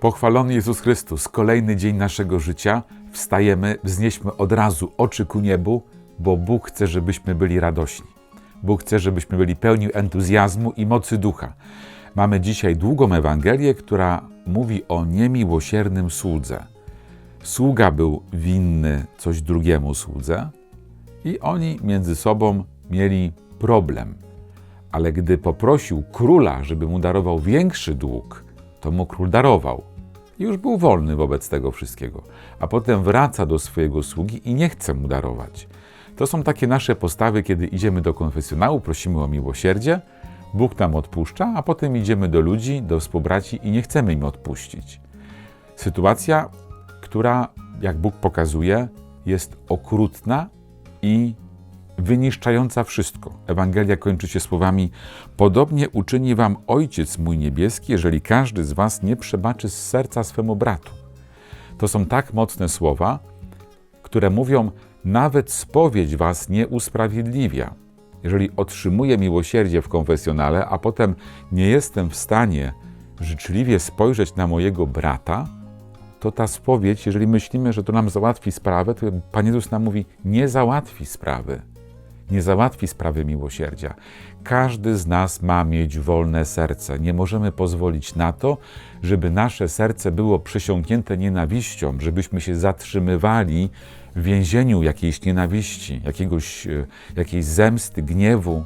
Pochwalony Jezus Chrystus, kolejny dzień naszego życia. Wstajemy, wznieśmy od razu oczy ku niebu, bo Bóg chce, żebyśmy byli radośni. Bóg chce, żebyśmy byli pełni entuzjazmu i mocy ducha. Mamy dzisiaj długą Ewangelię, która mówi o niemiłosiernym słudze. Sługa był winny coś drugiemu słudze i oni między sobą mieli problem. Ale gdy poprosił króla, żeby mu darował większy dług, to mu król darował. Już był wolny wobec tego wszystkiego. A potem wraca do swojego sługi i nie chce mu darować. To są takie nasze postawy, kiedy idziemy do konfesjonału, prosimy o miłosierdzie, Bóg nam odpuszcza, a potem idziemy do ludzi, do współbraci i nie chcemy im odpuścić. Sytuacja, która, jak Bóg pokazuje, jest okrutna i wyniszczająca wszystko. Ewangelia kończy się słowami: Podobnie uczyni wam Ojciec mój niebieski, jeżeli każdy z was nie przebaczy z serca swemu bratu. To są tak mocne słowa, które mówią: Nawet spowiedź was nie usprawiedliwia. Jeżeli otrzymuję miłosierdzie w konfesjonale, a potem nie jestem w stanie życzliwie spojrzeć na mojego brata, to ta spowiedź, jeżeli myślimy, że to nam załatwi sprawę, to Pan Jezus nam mówi: Nie załatwi sprawy nie załatwi sprawy miłosierdzia. Każdy z nas ma mieć wolne serce. Nie możemy pozwolić na to, żeby nasze serce było przesiąknięte nienawiścią, żebyśmy się zatrzymywali w więzieniu jakiejś nienawiści, jakiegoś, e, jakiejś zemsty, gniewu.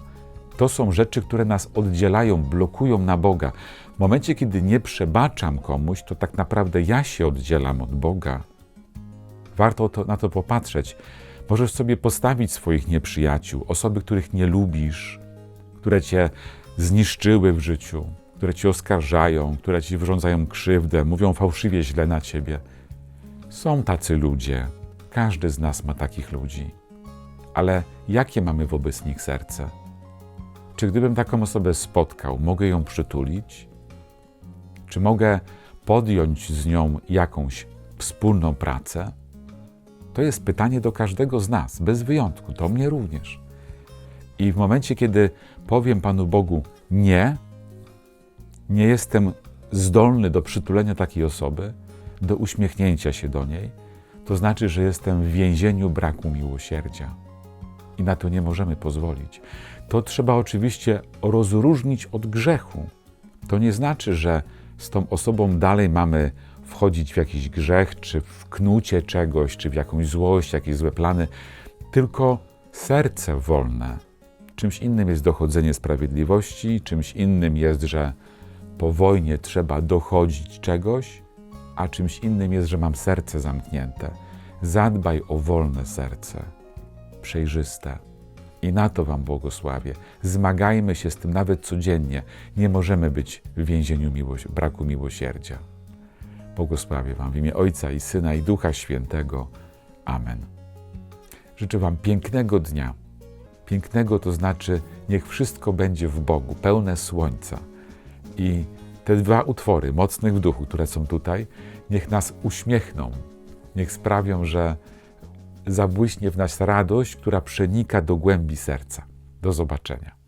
To są rzeczy, które nas oddzielają, blokują na Boga. W momencie, kiedy nie przebaczam komuś, to tak naprawdę ja się oddzielam od Boga. Warto to, na to popatrzeć. Możesz sobie postawić swoich nieprzyjaciół, osoby, których nie lubisz, które cię zniszczyły w życiu, które cię oskarżają, które ci wyrządzają krzywdę, mówią fałszywie źle na ciebie. Są tacy ludzie. Każdy z nas ma takich ludzi. Ale jakie mamy wobec nich serce? Czy gdybym taką osobę spotkał, mogę ją przytulić? Czy mogę podjąć z nią jakąś wspólną pracę? To jest pytanie do każdego z nas, bez wyjątku, do mnie również. I w momencie, kiedy powiem Panu Bogu nie, nie jestem zdolny do przytulenia takiej osoby, do uśmiechnięcia się do niej, to znaczy, że jestem w więzieniu braku miłosierdzia. I na to nie możemy pozwolić. To trzeba oczywiście rozróżnić od grzechu. To nie znaczy, że z tą osobą dalej mamy wchodzić w jakiś grzech, czy w knucie czegoś, czy w jakąś złość, jakieś złe plany, tylko serce wolne. Czymś innym jest dochodzenie sprawiedliwości, czymś innym jest, że po wojnie trzeba dochodzić czegoś, a czymś innym jest, że mam serce zamknięte. Zadbaj o wolne serce, przejrzyste. I na to Wam błogosławię. Zmagajmy się z tym nawet codziennie. Nie możemy być w więzieniu miłości, braku miłosierdzia. Błogosławię Wam w imię Ojca i Syna i Ducha Świętego. Amen. Życzę Wam pięknego dnia. Pięknego to znaczy, niech wszystko będzie w Bogu, pełne słońca. I te dwa utwory, mocnych w duchu, które są tutaj, niech nas uśmiechną, niech sprawią, że zabłyśnie w nas radość, która przenika do głębi serca. Do zobaczenia.